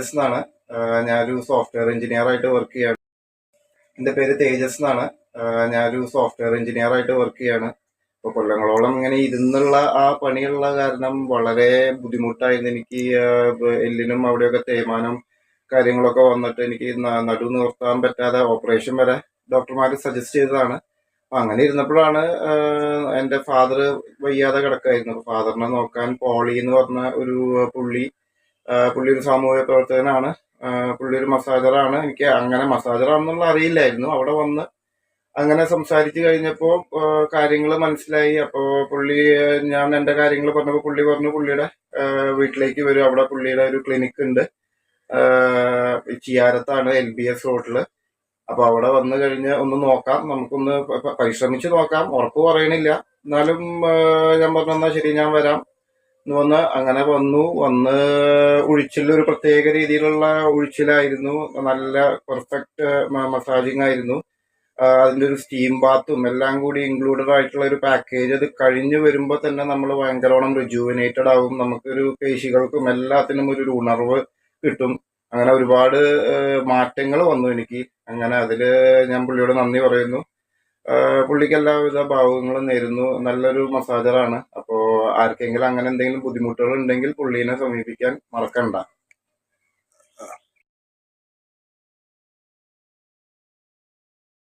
തേജസ് എന്നാണ്. ഞാനൊരു software engineer ആയിട്ട് വർക്ക് ചെയ്യാണ്. എന്റെ പേര് തേജസ് എന്നാണ്. ഞാനൊരു സോഫ്റ്റ്വെയർ എഞ്ചിനീയർ ആയിട്ട് വർക്ക് ചെയ്യാണ്. അപ്പോൾ കൊല്ലങ്ങളോളം ഇങ്ങനെ ഇരുന്നുള്ള ആ പണിയുള്ള കാരണം വളരെ ബുദ്ധിമുട്ടായിരുന്നു. എനിക്ക് എല്ലിനും അവിടെയൊക്കെ തേയ്മാനം കാര്യങ്ങളൊക്കെ വന്നിട്ട് എനിക്ക് നടു നിർത്താൻ പറ്റാതെ ഓപ്പറേഷൻ വരെ ഡോക്ടർമാർ സജസ്റ്റ് ചെയ്തതാണ്. അങ്ങനെ ഇരുന്നപ്പോഴാണ് എന്റെ ഫാദർ വയ്യാതെ കിടക്കായിരുന്നു. ഫാദറിനെ നോക്കാൻ പോളി എന്ന് പറഞ്ഞ ഒരു പുള്ളി പുള്ളി ഒരു സാമൂഹിക പ്രവർത്തകനാണ്. പുള്ളി ഒരു മസാജറാണ്. എനിക്ക് അങ്ങനെ മസാജറാണെന്നുള്ള അറിയില്ലായിരുന്നു. അവിടെ വന്ന് അങ്ങനെ സംസാരിച്ചു കഴിഞ്ഞപ്പോൾ കാര്യങ്ങൾ മനസ്സിലായി. അപ്പോൾ പുള്ളി ഞാൻ എന്റെ കാര്യങ്ങൾ പറഞ്ഞപ്പോൾ പുള്ളി പറഞ്ഞു പുള്ളിയുടെ വീട്ടിലേക്ക് വരും. അവിടെ പുള്ളിയുടെ ഒരു ക്ലിനിക്ക് ഉണ്ട്. ചിയാരത്താണ് എൽ ബി എസ് റോഡിൽ അപ്പോൾ അവിടെ വന്നു കഴിഞ്ഞ് ഒന്ന് നോക്കാം. നമുക്കൊന്ന് പരിശ്രമിച്ച് നോക്കാം. ഉറപ്പ് പറയണില്ല. എന്നാലും ഞാൻ പറഞ്ഞു എന്നാൽ ശരി ഞാൻ വരാം. വന്ന് അങ്ങനെ വന്നു. വന്ന് ഉഴിച്ചിൽ ഒരു പ്രത്യേക രീതിയിലുള്ള ഉഴിച്ചിലായിരുന്നു. നല്ല പെർഫെക്റ്റ് മസാജിങ് ആയിരുന്നു. അതിന്റെ ഒരു സ്റ്റീം ബാത്തും എല്ലാം കൂടി ഇൻക്ലൂഡഡ് ആയിട്ടുള്ള ഒരു പാക്കേജ് അത് കഴിഞ്ഞ് വരുമ്പോൾ തന്നെ നമ്മൾ ഭയങ്കരവണ്ണം റിജുവിനേറ്റഡ് ആവും. നമുക്കൊരു പേശികൾക്കും എല്ലാത്തിനും ഒരു ഉണർവ് കിട്ടും. അങ്ങനെ ഒരുപാട് മാറ്റങ്ങൾ വന്നു എനിക്ക്. അങ്ങനെ അതിൽ ഞാൻ പുള്ളിയോട് നന്ദി പറയുന്നു. പുള്ളിക്ക് എല്ലാവിധ ഭാവങ്ങളും നേരുന്നു. നല്ലൊരു മസാജറാണ് ആർക്കെങ്കിലും അങ്ങനെ എന്തെങ്കിലും ബുദ്ധിമുട്ടുകൾ ഉണ്ടെങ്കിൽ പുള്ളീനെ സമീപിക്കാൻ മറക്കണ്ട.